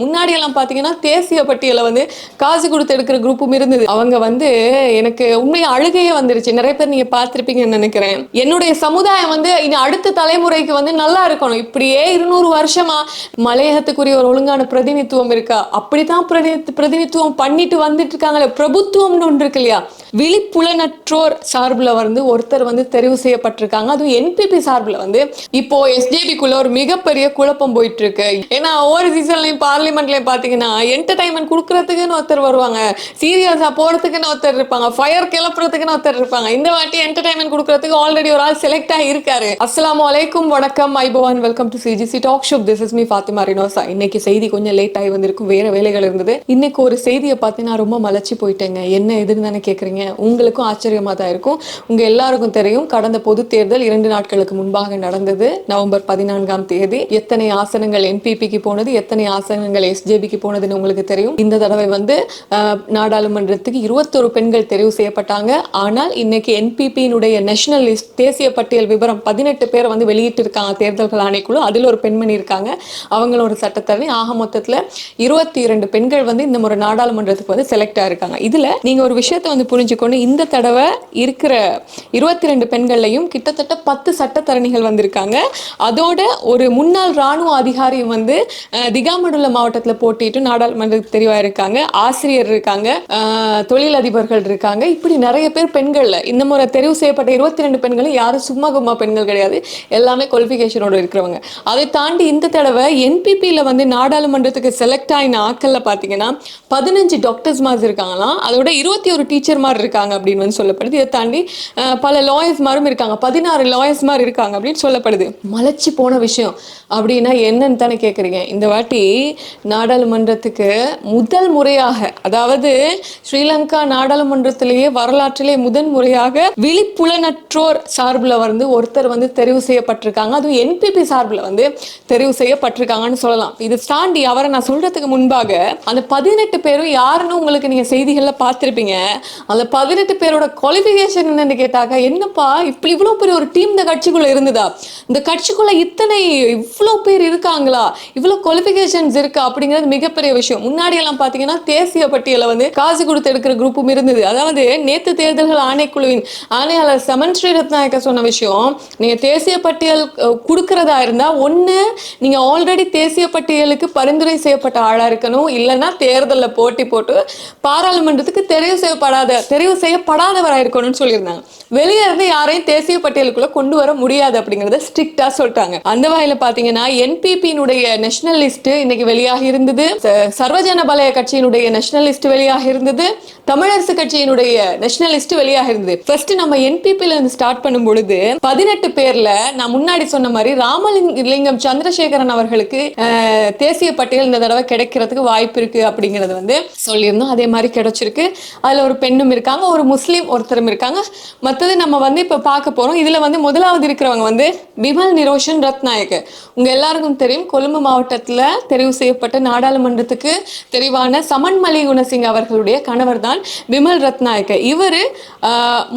முன்னாடி எல்லாம் பாத்தீங்கன்னா தேசிய பட்டியலை வந்து காசு கொடுத்து எடுக்கிற குரூப்பும் இருந்தது. அவங்க வந்து எனக்கு உண்மையாக அழுகையே வந்துருச்சு. நிறைய பேர் நீங்க பார்த்துருப்பீங்கன்னு நினைக்கிறேன். என்னுடைய சமுதாயம் வந்து இனி அடுத்த தலைமுறைக்கு வந்து நல்லா இருக்கணும். இப்படியே இருநூறு வருஷமா மலையகத்துக்குரிய ஒரு ஒழுங்கான பிரதிநிதித்துவம் இருக்கா? அப்படித்தான் பிரதி பிரதிநிதித்துவம் பண்ணிட்டு வந்துட்டு இருக்காங்களே. பிரபுத்துவம்னு ஒன்று இருக்கு இல்லையா? விழிப்புலனற்றோர் சார்புல வந்து ஒருத்தர் வந்து தெரிவு செய்யப்பட்டிருக்காங்க. அதுவும் என்பிபி சார்புல வந்து இப்போ எஸ்ஜேபிக்குள்ள ஒரு மிகப்பெரிய குழப்பம் போயிட்டு இருக்கு. ஏன்னா ஒவ்வொரு சீசன்லையும் பார்த்து பார்லிமெண்ட்லேயும் பார்த்தீங்கன்னா என்டர்டைன்மெண்ட் கொடுக்குறதுக்குன்னு ஒருத்தர் வருவாங்க. சீரியஸாக போகிறதுக்குன்னு ஒருத்தர் இருப்பாங்க. ஃபயர் கிளப்புறதுக்குன்னு ஒருத்தர் இருப்பாங்க. இந்த வாட்டி என்டர்டைன்மெண்ட் கொடுக்குறதுக்கு ஆல்ரெடி ஒரு ஆள் செலக்ட் ஆகி இருக்காரு அஸ்ஸலாமு அலைக்கும் வணக்கம் ஐபவான் welcome to CGC talk show this is me Fathima Rinosa இன்னைக்கு செய்தி கொஞ்சம் லேட் ஆகி வந்திருக்கும். வேற வேலைகள் இருந்தது. இன்னைக்கு ஒரு செய்தியை பார்த்து நான் ரொம்ப மலைச்சு போயிட்டேங்க. என்ன எதுன்னு தானே கேட்குறீங்க உங்களுக்கும் ஆச்சரியமா தான் இருக்கும். உங்க எல்லாருக்கும் தெரியும் கடந்த பொது தேர்தல் இரண்டு நாட்களுக்கு முன்பாக நடந்தது. நவம்பர் பதினான்காம் தேதி எத்தனை ஆசனங்கள் என்பிபிக்கு போனது? எத்தனை ஆசனங்கள் பெண்கள் எஸ்ஜேபிக்கு போனதுன்னு உங்களுக்கு தெரியும். இந்த தடவை வந்து நாடாளுமன்றத்துக்கு இருபத்தொரு பெண்கள் தெரிவு செய்யப்பட்டாங்க. ஆனால் இன்னைக்கு என்பிபியினுடைய நேஷனல் லிஸ்ட் தேசிய பட்டியல் விவரம் பதினெட்டு பேர் வந்து வெளியிட்டிருக்காங்க. தேர்தல்கள் ஆணைக்குழு. அதில் ஒரு பெண்மணி இருக்காங்க. அவங்களோட ஒரு சட்டத்தரணி. ஆக மொத்தத்தில் இருபத்தி இரண்டு பெண்கள் வந்து இந்த முறை நாடாளுமன்றத்துக்கு வந்து செலக்ட் ஆயிருக்காங்க. இதில் நீங்கள் ஒரு விஷயத்தை வந்து புரிஞ்சுக்கணும். இந்த தடவை இருக்கிற இருபத்தி ரெண்டு பெண்கள்லையும் கிட்டத்தட்ட பத்து சட்டத்தரணிகள் வந்திருக்காங்க. அதோட ஒரு முன்னாள் ராணுவ அதிகாரியும் வந்து அஹ், திகாமடுல்ல மாவட்டத்தில் போட்டிட்டு நாடாளுமன்றத்துக்கு தெரிவாக இருக்காங்க ஆசிரியர் இருக்காங்க தொழிலதிபர்கள் இருக்காங்க. இப்படி நிறைய பேர் பெண்களில். இந்த முறை தெரிவு செய்யப்பட்ட இருபத்தி ரெண்டு பெண்களும் யாரும் சும்மா கும்மா பெண்கள் கிடையாது. எல்லாமே குவாலிஃபிகேஷனோடு இருக்கிறவங்க. அதை தாண்டி இந்த தடவை என்பிபியில் வந்து நாடாளுமன்றத்துக்கு செலக்ட் ஆயின ஆக்களில் பார்த்தீங்கன்னா பதினஞ்சு டாக்டர்ஸ் மாதிரி இருக்காங்களாம். அதோட இருபத்தி ஒரு டீச்சர் மாதிரி இருக்காங்க அப்படின்னு வந்து சொல்லப்படுது. இதை தாண்டி பல லாயர்ஸ் மாதிரும் இருக்காங்க. பதினாறு லாயர்ஸ் மாதிரி இருக்காங்க அப்படின்னு சொல்லப்படுது. மலைச்சு போன விஷயம். அப்படின்னா என்னன்னு தானே கேட்குறீங்க இந்த வாட்டி நாடாளுமன்றத்துக்கு முதல் முறையாக அதாவது ஸ்ரீலங்கா நாடாளுமன்றத்திலேயே வரலாற்றிலே முதன் முறையாக விழிப்புலனற்றோர் சார்பில் வந்து ஒருத்தர் வந்து தெரிவு செய்யப்பட்டிருக்காங்க. அதுவும் என்பிபி சார்பில் வந்து தெரிவு செய்யப்பட்டிருக்காங்கன்னு சொல்லலாம். இது தாண்டி அவரை நான் சொல்றதுக்கு முன்பாக அந்த பதினெட்டு பேரும் யாருன்னு உங்களுக்கு நீங்க செய்திகளில் பார்த்துருப்பீங்க. அந்த பதினெட்டு பேரோட குவாலிஃபிகேஷன் என்னன்னு கேட்டாக்க என்னப்பா இப்படி இவ்வளோ பெரிய ஒரு டீம் இந்த கட்சிக்குள்ள இருந்ததா? இந்த கட்சிக்குள்ள இத்தனை இவ்வளோ பேர் இருக்காங்களா? இவ்வளோ குவாலிஃபிகேஷன்ஸ் இருக்கா? அப்படிங்கிறது மிகப்பெரிய விஷயம். முன்னாடி எல்லாம் பாத்தீங்கன்னா தேசிய பட்டியல வந்து காசு கொடுத்து எடுக்கிற குரூப்பும் இருந்தது. அதாவது நேத்து தேர்தல்கள் ஆணைக்குழுவின் ஆணையாளர் சமன் ஸ்ரீ ரத்நாயக்க சொன்ன விஷயம் நீங்க தேசிய பட்டியல் கொடுக்கறதா இருந்தா ஒண்ணு நீங்க ஆல்ரெடி தேசிய பட்டியலுக்கு பரிந்துரை செய்யப்பட்ட ஆளா இருக்கணும். இல்லைன்னா தேர்தலில் போட்டி போட்டு பாராளுமன்றத்துக்கு தெரிவு செய்யப்படாத தெரிவு செய்யப்படாதவராக இருக்கணும்னு சொல்லியிருந்தாங்க. வெளியே இருந்து யாரையும் தேசிய பட்டியலுக்குள்ள கொண்டு வர முடியாது அப்படிங்கறத ஸ்ட்ரிக்டா சொல்லிட்டாங்க. அந்த வகையில பாத்தீங்கன்னா என்பிபியினுடைய நேஷனல் லிஸ்ட் இன்னைக்கு வெளியாக இருந்தது. சர்வஜன பலய கட்சியினுடைய நேஷனலிஸ்ட் வெளியாக இருந்தது. தமிழரசு கட்சியினுடைய நேஷனலிஸ்ட் வெளியாக இருந்தது. ஃபர்ஸ்ட் நம்ம என்பிபில இருந்து ஸ்டார்ட் பண்ணும் பொழுது பதினெட்டு பேர்ல நான் முன்னாடி சொன்ன மாதிரி ராமலிங்கம் சந்திரசேகரன் அவர்களுக்கு தேசிய பட்டியல் இந்த தடவை கிடைக்கிறதுக்கு வாய்ப்பு இருக்கு அப்படிங்கறது வந்து சொல்லியிருந்தோம். அதே மாதிரி கிடைச்சிருக்கு. அதுல ஒரு பெண்ணும் இருக்காங்க ஒரு முஸ்லீம் ஒருத்தரும் இருக்காங்க. மத்தது நம்ம வந்து இப்ப பார்க்க போறோம். இதுல வந்து முதலாவது இருக்கிறவங்க வந்து பிமல் நிரோஷன் ரத்நாயக் உங்க எல்லாருக்கும் தெரியும். கொழும்பு மாவட்டத்துல தெரிவு செய்ய செய்யப்பட்ட நாடாளுமன்றத்துக்கு தெரிவான சமன்மலி குணசிங் அவர்களுடைய கணவர் தான் விமல் ரத்நாயக்க. இவர்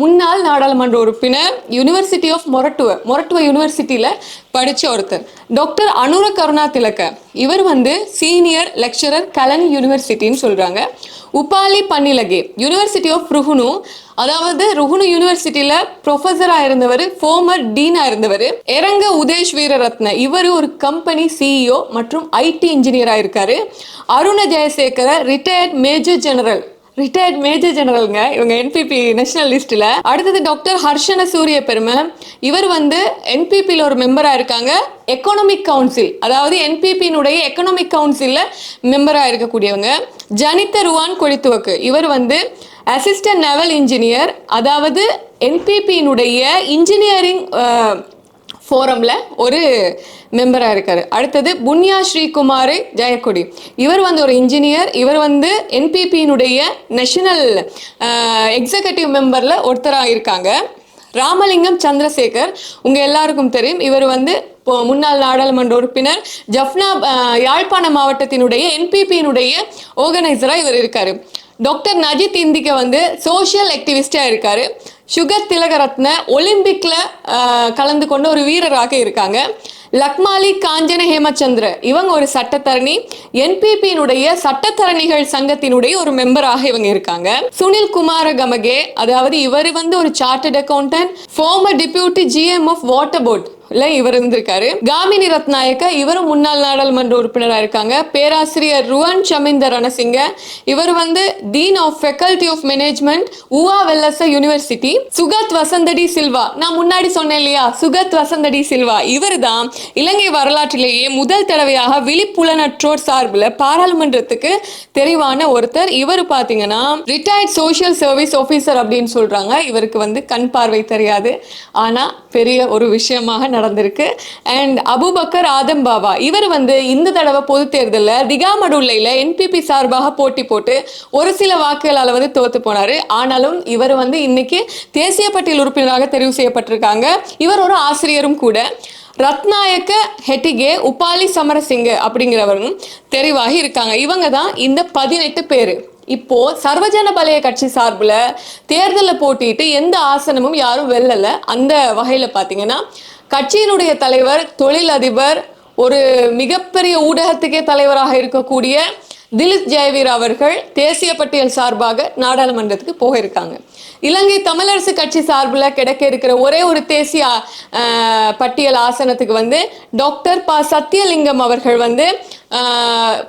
முன்னாள் நாடாளுமன்ற உறுப்பினர் யூனிவர்சிட்டி ஆஃப் மொரட்டுவ மொரட்டுவ யூனிவர்சிட்டியில் படித்த ஒருத்தர். டாக்டர் அனுர கருணா திலக்க இவர் வந்து சீனியர் லெக்சரர் கலன் யூனிவர்சிட்டின்னு சொல்றாங்க. உபாலி பன்னிலகே யூனிவர்சிட்டி ஆஃப் ருஹுனு அதாவது ருகுணு யூனிவர்சிட்டியில ப்ரொஃபஸரா இருந்தவர் ஃபோமர் டீனா இருந்தவர் எரங்க உதேஷ் வீரரத்ன இவர் ஒரு கம்பெனி சிஇஓ மற்றும் ஐடி இன்ஜினியரா இருக்காரு Aruna Jayasekara retired major general retired major ஜெனரலுங்க இவங்க என்பிபி நேஷனல் லிஸ்ட்ல அடுத்தது டாக்டர் ஹர்ஷன சூரிய பெருமை இவர் வந்து என்பிபியில் ஒரு மெம்பராக இருக்காங்க எக்கனாமிக் கவுன்சில் அதாவது என்பிபியினுடைய எக்கனாமிக் கவுன்சிலில் மெம்பராக இருக்கக்கூடியவங்க ஜனித ருவான் கொழித்துவக்கு இவர் வந்து அசிஸ்டன்ட் நெவல் இன்ஜினியர் அதாவது என்பிபியினுடைய இன்ஜினியரிங் ஃபோரமில் ஒரு மெம்பராக இருக்கார். அடுத்தது புன்யா ஸ்ரீகுமார் ஜெயக்குடி இவர் வந்து ஒரு இன்ஜினியர் இவர் வந்து என்பிபியினுடைய நேஷனல் எக்ஸிகூட்டிவ் மெம்பரில் ஒருத்தராக இருக்காங்க. ராமலிங்கம் சந்திரசேகர் உங்கள் எல்லாருக்கும் தெரியும். இவர் வந்து இப்போ முன்னாள் நாடாளுமன்ற உறுப்பினர் ஜஃப்னா யாழ்ப்பாண மாவட்டத்தினுடைய என்பிபியினுடைய ஆர்கனைசராக இவர் இருக்காரு. டாக்டர் நஜித் இந்திக்க வந்து சோஷியல் ஆக்டிவிஸ்டாக இருக்காரு. சுகர் திலகரத்ன ஒலிம்பிக்கில் கலந்து கொண்ட ஒரு வீரராக இருக்காங்க. லக்மாலி காஞ்சன ஹேமச்சந்திர இவங்க ஒரு சட்டத்தரணி. என்பிபியினுடைய சட்டத்தரணிகள் சங்கத்தினுடைய ஒரு மெம்பராக இவங்க இருக்காங்க. சுனில் குமார கமகே அதாவது இவர் வந்து ஒரு chartered accountant former deputy GM of water board இவர் இருந்திருக்காரு. காமினி ரத்நாயக்க இவரும் முன்னாள் நாடாளுமன்ற உறுப்பினராக இருக்காங்க. பேராசிரியர் ருவன் சமிந்த ரணசிங்க இவர் வந்து dean of faculty of management Uva Wellassa university Sugath Wasantha de Silva. நான் முன்னாடி சொன்னேன் இல்லையா? சுகத் வசந்தடி சில்வா. இவர் தான் இலங்கை வரலாற்றிலேயே முதல் தடவையாக விழிப்புலனற்றோர் சார்பில் பாராளுமன்றத்துக்கு தெரிவான ஒருத்தர். இவர் பார்த்தீங்கன்னா ரிட்டையர்ட் சோஷியல் சர்வீஸ் ஆஃபீஸர் அப்படின்னு சொல்றாங்க. இவருக்கு வந்து கண் பார்வை தெரியாது. ஆனால் பெரிய ஒரு விஷயமாக நடந்திருக்கு. அண்ட் அபுபக்கர் ஆதம் பாபா இவர் வந்து இந்த தடவை பொது தேர்தலில் திகாமடுல்லையில் என்பிபி சார்பாக போட்டி போட்டு ஒரு சில வாக்குகளால் வந்து தோத்து போனாரு. ஆனாலும் இவர் வந்து இன்னைக்கு தேசிய பட்டியல் உறுப்பினராக தெரிவு செய்யப்பட்டிருக்காங்க. இவர் ஒரு ஆசிரியரும் கூட. ரத்நாயக்க ஹெட்டிகே உபாலி சமரசிங்க அப்படிங்கிறவரும் தெரிவாகி இருக்காங்க. இவங்க தான் இந்த பதினெட்டு பேர். இப்போ சர்வஜன பலய கட்சி சார்பில் தேர்தலில் போட்டிட்டு எந்த ஆசனமும் யாரும் வெல்லல. அந்த வகையில் பார்த்தீங்கன்னா கட்சியினுடைய தலைவர் தொழிலதிபர் ஒரு மிகப்பெரிய ஊடகத்துக்கே தலைவராக இருக்கக்கூடிய திலிப் ஜெயவீர் அவர்கள் தேசிய பட்டியல் சார்பாக நாடாளுமன்றத்துக்கு போக இருக்காங்க இலங்கை தமிழரசு கட்சி சார்பில் கிடைக்க இருக்கிற ஒரே ஒரு தேசிய பட்டியல் ஆசனத்துக்கு வந்து டாக்டர் ப. சத்தியலிங்கம் அவர்கள் வந்து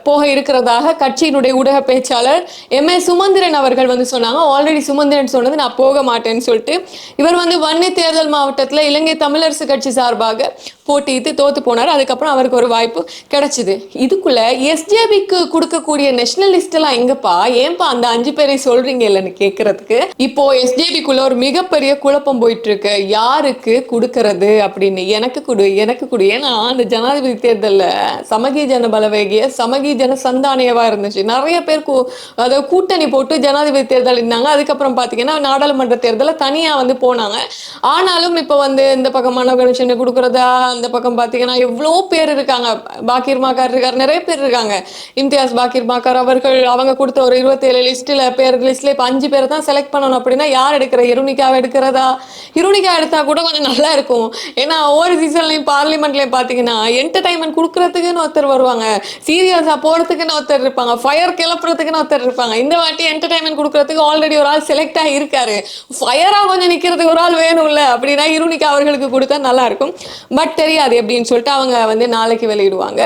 போக இருக்கிறதாக கட்சியினுடைய ஊடக பேச்சாளர் எம் ஏ சுமந்திரன் அவர்கள் வந்து சொன்னாங்க. ஆல்ரெடி சுமந்திரன் சொன்னது நான் போக மாட்டேன்னு சொல்லிட்டு. இவர் வந்து வன்னி தேர்தல் மாவட்டத்தில் இலங்கை தமிழரசு கட்சி சார்பாக போட்டியிட்டு தோத்து போனார். அதுக்கப்புறம் அவருக்கு ஒரு வாய்ப்பு கிடைச்சிது. இதுக்குள்ள எஸ்ஜேபிக்கு கொடுக்கக்கூடிய நேஷனலிஸ்ட் எல்லாம் எங்கப்பா? ஏன்பா அந்த அஞ்சு பேரை சொல்றீங்க இல்லைன்னு கேட்கறதுக்கு இப்போ எஸ்ஜேபிக்குள்ள ஒரு மிகப்பெரிய குழப்பம் போயிட்டு இருக்கு யாருக்கு கொடுக்கறது? அப்படின்னு. எனக்கு கொடு எனக்கு கொடு. ஏன்னா அந்த ஜனாதிபதி தேர்தல்ல சமகி ஜனபல பலவேகிய சமகி ஜனசந்தானியவா இருந்துச்சு. நிறைய பேர் கூ- அதாவது கூட்டணி போட்டு ஜனாதிபதி தேர்தல் இருந்தாங்க அதுக்கப்புறம் பாத்தீங்கன்னா நாடாளுமன்ற தேர்தலில் தனியா வந்து போனாங்க. ஆனாலும் இப்போ வந்து இந்த பக்கம் மனோ கணேசன் கொடுக்குறதா அந்த பக்கம் பார்த்தீங்கன்னா எவ்வளோ பேர் இருக்காங்க. பாக்கீர் மாக்கார் இருக்கார் நிறைய பேர் இருக்காங்க. இம்தியாஸ் பாக்கீர் மாக்கார் அவர்கள் அவங்க கொடுத்த ஒரு இருபத்தேழு லிஸ்ட்டில் பேர் லிஸ்ட்டில் இப்போ அஞ்சு பேர் தான் செலக்ட் பண்ணணும் அப்படின்னா யார் எடுக்கிற? ஹிருனிகாவை எடுக்கிறதா? ஹிருனிகா எடுத்தா கூட கொஞ்சம் நல்லா இருக்கும். ஏன்னா ஒவ்வொரு சீசன்லையும் பார்லிமெண்ட்லையும் பார்த்தீங்கன்னா என்டர்டைன்மெண்ட் கொடுக்கறதுக்குன்னு ஒருத்தர் வருவாங்க. சீரியஸாக போகிறதுக்குன்னு ஒருத்தர் இருப்பாங்க. ஃபயர் கிளப்புறதுக்குன்னு ஒருத்தர் இருப்பாங்க. இந்த வாட்டி என்டர்டைன்மெண்ட் கொடுக்கறதுக்கு ஆல்ரெடி ஒரு ஆள் செலக்ட் ஆகியிருக்காரு ஃபயரா ஃபயராக கொஞ்சம் நிற்கிறதுக்கு ஒரு ஆள் வேணும்ல? அப்படின்னா இருணிக்கு அவர்களுக்கு கொடுத்தா நல்லா இருக்கும். பட் தெரியாது எப்படின்னு சொல்லிட்டு அவங்க வந்து நாளைக்கு வெளியிடுவாங்க.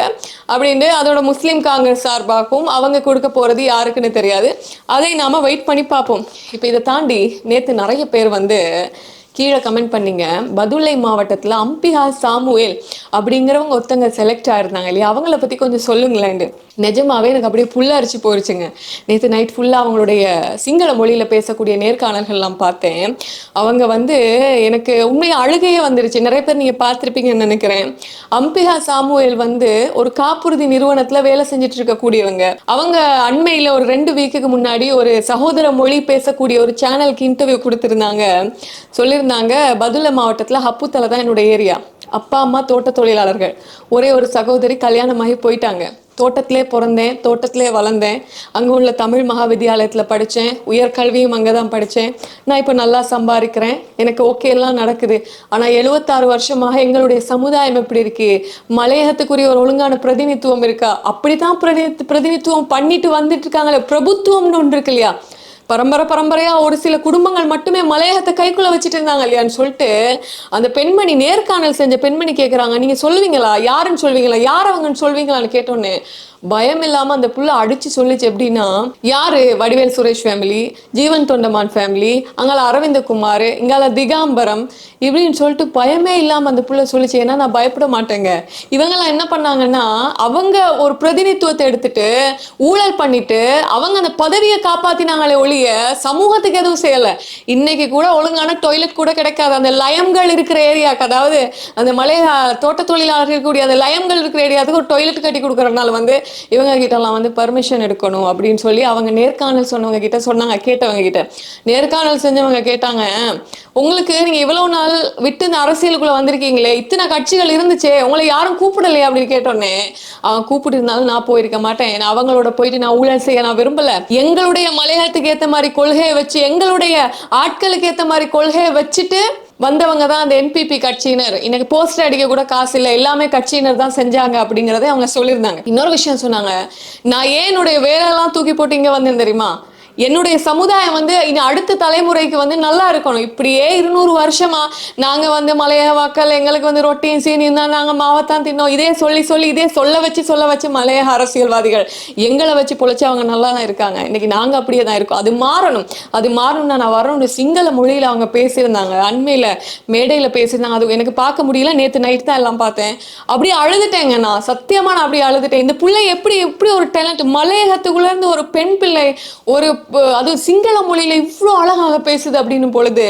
அப்படின்ட்டு அதோட முஸ்லீம் காங்கிரஸ் சார்பாகவும் அவங்க கொடுக்க போகிறது யாருக்குன்னு தெரியாது. அதை நாம வெயிட் பண்ணி பார்ப்போம். இப்போ இதை தாண்டி நேற்று நிறைய பேர் வந்து கீழே கமெண்ட் பண்ணீங்க. பதுளை மாவட்டத்தில் அம்பிஹா சாமுவேல் அப்படிங்கிறவங்க ஒருத்தங்க செலக்ட் ஆயிருந்தாங்க இல்லையா? அவங்கள பற்றி கொஞ்சம் சொல்லுங்களேன். நிஜமாவே எனக்கு அப்படியே புல்லரிச்சு போயிருச்சுங்க. நேற்று நைட் ஃபுல்லாக அவங்களுடைய சிங்கள மொழியில் பேசக்கூடிய நேர்காணல்கள்லாம் பார்த்தேன். அவங்க வந்து எனக்கு உண்மையாக அழுகையே வந்துருச்சு. நிறைய பேர் நீங்கள் பார்த்துருப்பீங்கன்னு நினைக்கிறேன். அம்பிகா சாமுவேல் வந்து ஒரு காப்புறுதி நிறுவனத்தில் வேலை செஞ்சுட்டு இருக்கக்கூடியவங்க. அவங்க அண்மையில் ஒரு ரெண்டு வீக்குக்கு முன்னாடி ஒரு சகோதர மொழி பேசக்கூடிய ஒரு சேனலுக்கு இன்டர்வியூ கொடுத்துருந்தாங்க. சொல்லியிருந்தாங்க பதுளை மாவட்டத்தில் ஹப்புத்தலை தான் என்னோட ஏரியா. அப்பா அம்மா தோட்ட தொழிலாளர்கள். ஒரே ஒரு சகோதரி கல்யாணமாகி போயிட்டாங்க. தோட்டத்திலே பிறந்தேன் தோட்டத்திலே வளர்ந்தேன். அங்கே உள்ள தமிழ் மகாவித்யாலயத்தில் படித்தேன் உயர்கல்வியும் அங்கே தான் படித்தேன் நான் இப்போ நல்லா சம்பாதிக்கிறேன். எனக்கு ஓகே எல்லாம் நடக்குது. ஆனால் எழுபத்தாறு வருஷமாக எங்களுடைய சமுதாயம் எப்படி இருக்கு? மலையகத்துக்குரிய ஒரு ஒழுங்கான பிரதிநிதித்துவம் இருக்கா? அப்படி தான் பிரதி பிரதிநிதித்துவம் பண்ணிட்டு வந்துட்டு இருக்காங்களே. பிரபுத்துவம்னு ஒன்று இருக்கு இல்லையா? பரம்பரை பரம்பரையா ஒரு சில குடும்பங்கள் மட்டுமே மலையகத்தை கைக்குள்ள வச்சுட்டு இருந்தாங்க இல்லையான்னு சொல்லிட்டு அந்த பெண்மணி நேர்காணல் செஞ்ச பெண்மணி கேக்குறாங்க. நீங்க சொல்லுவீங்களா? யாருன்னு சொல்வீங்களா யார் அவங்கன்னு சொல்வீங்களான்னு கேட்டோன்னே பயம் இல்லாம அந்த புள்ள அடிச்சு சொல்லிச்சு எப்படின்னா யாரு? வடிவேல் சுரேஷ் ஃபேமிலி ஜீவன் தொண்டமான் ஃபேமிலி அங்கால அரவிந்த குமார் இங்கால திகாம்பரம் இப்படின்னு சொல்லிட்டு பயமே இல்லாம அந்த புள்ள சொல்லிச்சு. ஏன்னா நான் பயப்பட மாட்டேங்க. இவங்கெல்லாம் என்ன பண்ணாங்கன்னா அவங்க ஒரு பிரதிநிதித்துவத்தை எடுத்துட்டு ஊழல் பண்ணிட்டு அவங்க அந்த பதவியை காப்பாத்தினாங்களே ஒழிய சமூகத்துக்கு எதுவும் செய்யல. இன்னைக்கு கூட ஒழுங்கான டாய்லெட் கூட கிடைக்காது. அந்த லயம்கள் இருக்கிற ஏரியாக்கு அதாவது அந்த மலை தோட்ட தொழிலாளர்கள் இருக்கக்கூடிய அந்த லயம்கள் இருக்கிற ஏரியாவுக்கு ஒரு டாய்லெட் கட்டி கொடுக்கறதுனால வந்து இவங்க கிட்டலாம் வந்து பர்மிஷன் எடுக்கணும் அப்படின்னு சொல்லி அவங்க நேர்காணல் சொன்னவங்க கிட்ட சொன்னாங்க கேட்டவங்க கிட்ட நேர்காணல் செஞ்சவங்க கேட்டாங்க உங்களுக்கு நீங்க இவ்வளவு நாள் விட்டு இந்த அரசியலுக்குள்ள வந்திருக்கீங்களே இத்தனை கட்சிகள் இருந்துச்சே உங்களை யாரும் கூப்பிடலையே அப்படின்னு கேட்டோன்னே அவன் கூப்பிட்டு இருந்தாலும் நான் போயிருக்க மாட்டேன். நான் அவங்களோட போயிட்டு நான் ஊழல் செய்ய நான் விரும்பல. எங்களுடைய மலையாளத்துக்கு ஏத்த மாதிரி கொள்கையை வச்சு எங்களுடைய ஆட்களுக்கு ஏத்த மாதிரி கொள்கையை வச்சுட்டு வந்தவங்க தான் அந்த என்பிபி கட்சியினர். இன்னைக்கு போஸ்டர் அடிக்க கூட காசு இல்லை. எல்லாமே கட்சியினர் தான் செஞ்சாங்க அப்படிங்கறதை அவங்க சொல்லியிருந்தாங்க. இன்னொரு விஷயம் சொன்னாங்க. நான் ஏன் என்னுடைய வேலையெல்லாம் தூக்கி போட்டு இங்கே வந்தேன் தெரியுமா? என்னுடைய சமுதாயம் வந்து இனி அடுத்த தலைமுறைக்கு வந்து நல்லா இருக்கணும். இப்படியே இருநூறு வருஷமா நாங்க வந்து மலைய வாக்கள் எங்களுக்கு வந்து ரொட்டியும் சீனியும் தான் நாங்க மாவத்தான் தின்னோம். இதே சொல்லி சொல்லி இதே சொல்ல வச்சு சொல்ல வச்சு மலைய அரசியல்வாதிகள் எங்களை வச்சு பொழைச்சு அவங்க நல்லா தான் இருக்காங்க. இன்னைக்கு நாங்க அப்படியே தான் இருக்கோம். அது மாறணும். அது மாறணும்னா நான் வரணும் சிங்கள மொழியில அவங்க பேசியிருந்தாங்க. அண்மையில மேடையில பேசியிருந்தாங்க. அது எனக்கு பார்க்க முடியல. நேத்து நைட் தான் எல்லாம் பார்த்தேன். அப்படியே அழுதுட்டேங்க நான். சத்தியமா நான் அப்படியே அழுதுட்டேன். இந்த பிள்ளை எப்படி எப்படி ஒரு டேலண்ட் மலையகத்துக்குள்ள இருந்து ஒரு பெண் பிள்ளை ஒரு அது சிங்கள மொழியில இவ்வளோ அழகாக பேசுது அப்படின்னு பொழுது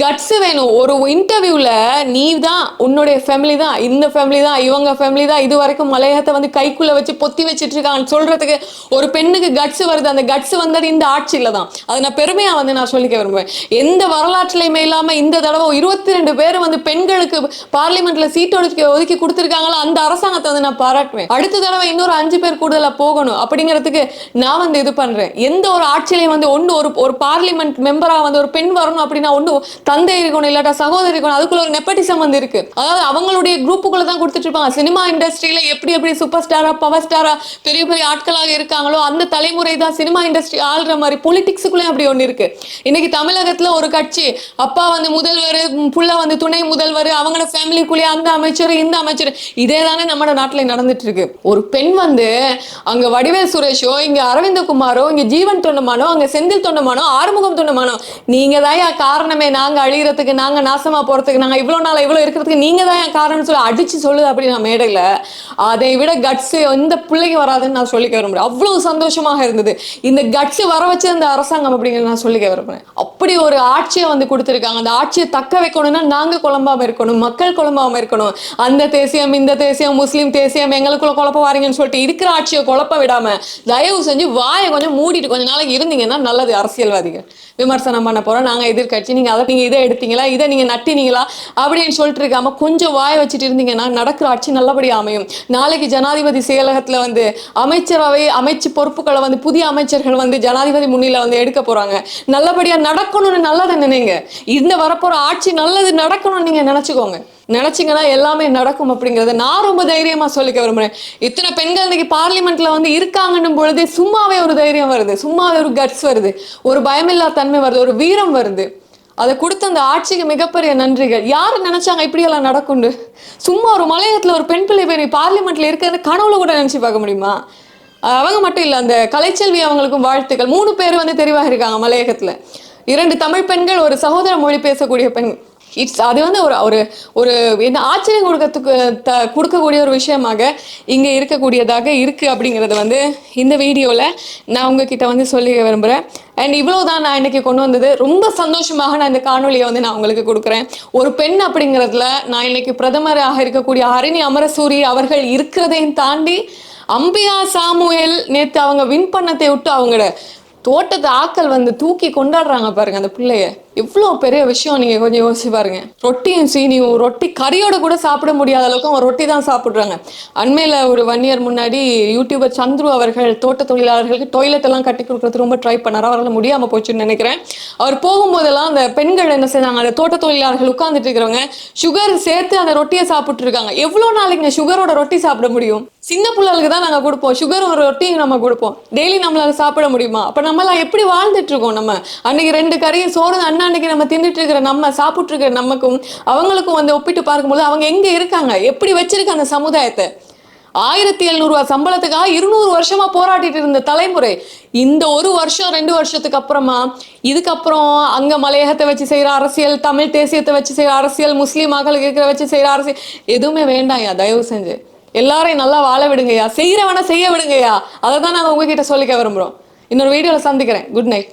கட்ஸ் வேணும். ஒரு இன்டர்வியூல நீ தான் உன்னுடைய ஃபேமிலி தான் இந்த ஃபேமிலி தான் இவங்க ஃபேமிலி தான் இது வரைக்கும் மலையகத்தை வந்து கைக்குள்ள வச்சு பொத்தி வச்சிட்டு இருக்கான்னு சொல்றதுக்கு ஒரு பெண்ணுக்கு கட்ஸ் வருது. அந்த கட்ஸ் வந்தது இந்த ஆட்சியில தான். அது நான் பெருமையா வந்து நான் சொல்லிக்க விரும்புவேன். எந்த வரலாற்றுலையுமே இல்லாம இந்த தடவை இருபத்தி ரெண்டு பேர் வந்து பெண்களுக்கு பார்லிமெண்ட்ல சீட் ஒதுக்கி ஒதுக்கி கொடுத்துருக்காங்களோ அந்த அரசாங்கத்தை வந்து நான் பாராட்டுவேன் அடுத்த தடவை இன்னொரு அஞ்சு பேர் கூடுதலா போகணும் அப்படிங்கிறதுக்கு நான் வந்து இது பண்றேன். எந்த ஒரு ஆட்சியிலே வந்து ஒன்று ஒரு ஒரு பார்லிமெண்ட் மெம்பராக வந்து ஒரு பெண் வரணும் அப்படின்னா ஒன்று தந்தை இருக்கணும் இல்லாட்டா சகோதரி இருக்கணும் அதுக்குள்ள ஒரு நெப்பட்டிசம் வந்து இருக்கு. அதாவது அவங்களுடைய குரூப்புக்குள்ள தான் கொடுத்துட்டு இருப்பாங்க. சினிமா இண்டஸ்ட்ரியில எப்படி எப்படி சூப்பர் ஸ்டாரா பவர் ஸ்டாரா பெரிய பெரிய ஆட்களாக இருக்காங்களோ அந்த தலைமுறை தான் சினிமா இண்டஸ்ட்ரி ஆள்ற மாதிரி பொலிட்டிக்ஸுக்குள்ளே அப்படி ஒன்று இருக்கு. இன்னைக்கு தமிழகத்துல ஒரு கட்சி அப்பா வந்து முதல்வர் புள்ள வந்து துணை முதல்வர் அவங்களோட ஃபேமிலிக்குள்ளேயே அந்த அமைச்சர் இந்த அமைச்சர் இதே தானே நம்ம நாட்டில் நடந்துட்டு இருக்கு. ஒரு பெண் வந்து அங்க வடிவேல் சுரேஷோ இங்க அரவிந்த குமாரோ இங்க ஜீவன் தொண்டமானோ அங்க செந்தில் தொண்டமானோ ஆறுமுகம் தொண்டமானோ நீங்க தான் காரணமே. நாங்க அழியறதுக்கு நாங்க நாசமா போறதுக்கு நாங்க இவ்வளவு நாள் இவ்வளவு இருக்கிறதுக்கு நீங்க தான் என் காரணம்னு சொல்லி அடிச்சு சொல்லுது அப்படி நான் மேடையில. அதை விட கட்ஸ் எந்த பிள்ளைக்கு வராதுன்னு நான் சொல்லிக்க விரும்புறேன். அவ்வளவு சந்தோஷமாக இருந்தது. இந்த கட்ஸ் வர வச்ச இந்த அரசாங்கம் அப்படிங்கிறத நான் சொல்லிக்க விரும்புறேன். அப்படி ஒரு ஆட்சியை வந்து கொடுத்துருக்காங்க. அந்த ஆட்சியை தக்க வைக்கணும்னா நாங்க குழம்பாம இருக்கணும் மக்கள் குழம்பாம இருக்கணும். அந்த தேசியம் இந்த தேசியம் முஸ்லீம் தேசியம் எங்களுக்குள்ள குழப்ப வாரீங்கன்னு சொல்லிட்டு இருக்கிற ஆட்சியை குழப்ப விடாம தயவு செஞ்சு வாயை கொஞ்சம் மூடிட்டு கொஞ்ச நாளைக்கு இருந்தீங்கன்னா நல்லது அரசியல்வாதிகள். விமர்சனம் பண்ண போறோம் நாங்க எதிர்க்கட்சி நீங்க அதை நீங்க இதை எடுத்தீங்களா இதை நீங்க நட்டினீங்களா அப்படின்னு சொல்லிட்டு இருக்காம கொஞ்சம் வாய வச்சுட்டு இருந்தீங்கன்னா நடக்கிற ஆட்சி நல்லபடியா அமையும். நாளைக்கு ஜனாதிபதி செயலகத்துல வந்து அமைச்சரவை அமைச்சு பொறுப்புகளை வந்து புதிய அமைச்சர்கள் வந்து ஜனாதிபதி முன்னில வந்து எடுக்க போறாங்க. நல்லபடியா நடக்கணும்னு நல்லதை நினைங்க. இந்த வரப்போற ஆட்சி நல்லது நடக்கணும்னு நீங்க நினைச்சுக்கோங்க. நினைச்சிங்கன்னா எல்லாமே நடக்கும் அப்படிங்கறத நான் ரொம்ப தைரியமா சொல்லிக்க விரும்புறேன். இத்தனை பெண்கள் இன்னைக்கு பார்லிமெண்ட்ல வந்து இருக்காங்கன்னும் பொழுதே சும்மாவே ஒரு தைரியம் வருது. சும்மாவே ஒரு கட்ஸ் வருது. ஒரு பயமில்லா தன்மை வருது. ஒரு வீரம் வருது. அதை கொடுத்த அந்த ஆட்சிக்கு மிகப்பெரிய நன்றிகள். யாரு நினைச்சாங்க இப்படியெல்லாம் நடக்கும்னு? சும்மா ஒரு மலையகத்துல ஒரு பெண் பிள்ளை போய் பார்லிமெண்ட்ல இருக்கிறது கனவுல கூட நினைச்சு பார்க்க முடியுமா? அவங்க மட்டும் இல்லை அந்த கலைச்செல்வி அவங்களுக்கும் வாழ்த்துக்கள். மூணு பேர் வந்து தெரிவாக இருக்காங்க மலையகத்துல. இரண்டு தமிழ் பெண்கள் ஒரு சகோதர மொழி பேசக்கூடிய பெண். இட்ஸ் அது வந்து ஒரு ஒரு ஒரு என்ன ஆச்சரியம் கொடுக்கறதுக்கு த கொடுக்கக்கூடிய ஒரு விஷயமாக இங்கே இருக்கக்கூடியதாக இருக்குது அப்படிங்கிறத வந்து இந்த வீடியோவில் நான் உங்ககிட்ட வந்து சொல்லி விரும்புகிறேன் அண்ட் இவ்வளோ தான் நான் இன்றைக்கி கொண்டு வந்தது. ரொம்ப சந்தோஷமாக நான் இந்த காணொலியை வந்து நான் உங்களுக்கு கொடுக்குறேன். ஒரு பெண் அப்படிங்கிறதுல நான் இன்னைக்கு பிரதமராக இருக்கக்கூடிய ஹரிணி அமரசூரி அவர்கள் இருக்கிறதையும் தாண்டி அம்பியா சாமுவேல் நேற்று அவங்க வின் பண்ணத்தை விட்டு அவங்களோட தோட்டத்து ஆக்கள் வந்து தூக்கி கொண்டாடுறாங்க பாருங்க அந்த பிள்ளைய. இவ்வளோ பெரிய விஷயம் நீங்க கொஞ்சம் யோசிச்சு பாருங்க. ரொட்டியும் சீனியும் ரொட்டி கறியோட கூட சாப்பிட முடியாத அளவுக்கு அவன் ரொட்டி தான் சாப்பிட்றாங்க. அண்மையில ஒரு ஒன் இயர் முன்னாடி யூடியூபர் சந்துரு அவர்கள் தோட்ட தொழிலாளர்களுக்கு டாய்லெட் எல்லாம் கட்டி கொடுக்கறது ரொம்ப ட்ரை பண்ணார். அவரால் முடியாம போச்சுன்னு நினைக்கிறேன். அவர் போகும்போதெல்லாம் அந்த பெண்கள் என்ன செய்தாங்க அந்த தோட்ட தொழிலாளர்கள் உட்கார்ந்துட்டு இருக்கிறவங்க சுகர் சேர்த்து அந்த ரொட்டியை சாப்பிட்டு இருக்காங்க. எவ்வளவு நாளைக்கு சுகரோட ரொட்டி சாப்பிட முடியும்? சின்ன பிள்ளைகளுக்கு தான் நாங்க கொடுப்போம். சுகர் ஒரு ரொட்டியும் நம்ம கொடுப்போம். டெய்லி நம்மளால சாப்பிட முடியுமா? அப்ப நம்மளாம் எப்படி வாழ்ந்துட்டு இருக்கோம் நம்ம? அன்னைக்கு ரெண்டு கறியும் சோறு அண்ணா அன்னைக்கு நம்ம தின்னுட்டு இருக்கிற நம்ம சாப்பிட்டு இருக்கிற நமக்கும் அவங்களுக்கும் வந்து ஒப்பிட்டு பார்க்கும்போது அவங்க எங்க இருக்காங்க? எப்படி வச்சிருக்க அந்த சமுதாயத்தை? ஆயிரத்தி எழுநூறுவா சம்பளத்துக்காக இருநூறு வருஷமா போராட்டிட்டு இருந்த தலைமுறை. இந்த ஒரு வருஷம் ரெண்டு வருஷத்துக்கு அப்புறமா இதுக்கப்புறம் அங்க மலையகத்தை வச்சு செய்யற அரசியல் தமிழ் தேசியத்தை வச்சு செய்யற அரசியல் முஸ்லீம் மக்களுக்கு இருக்கிற வச்சு செய்யற அரசியல் எதுவுமே வேண்டாம்யா தயவு செஞ்சு. எல்லாரையும் நல்லா வாழ விடுங்கய்யா. செய்யறவன செய்ய விடுங்கய்யா. அதை தான் நாங்கள் உங்ககிட்ட சொல்லிக்க விரும்புறோம். இன்னொரு வீடியோல சந்திக்கிறேன். Good night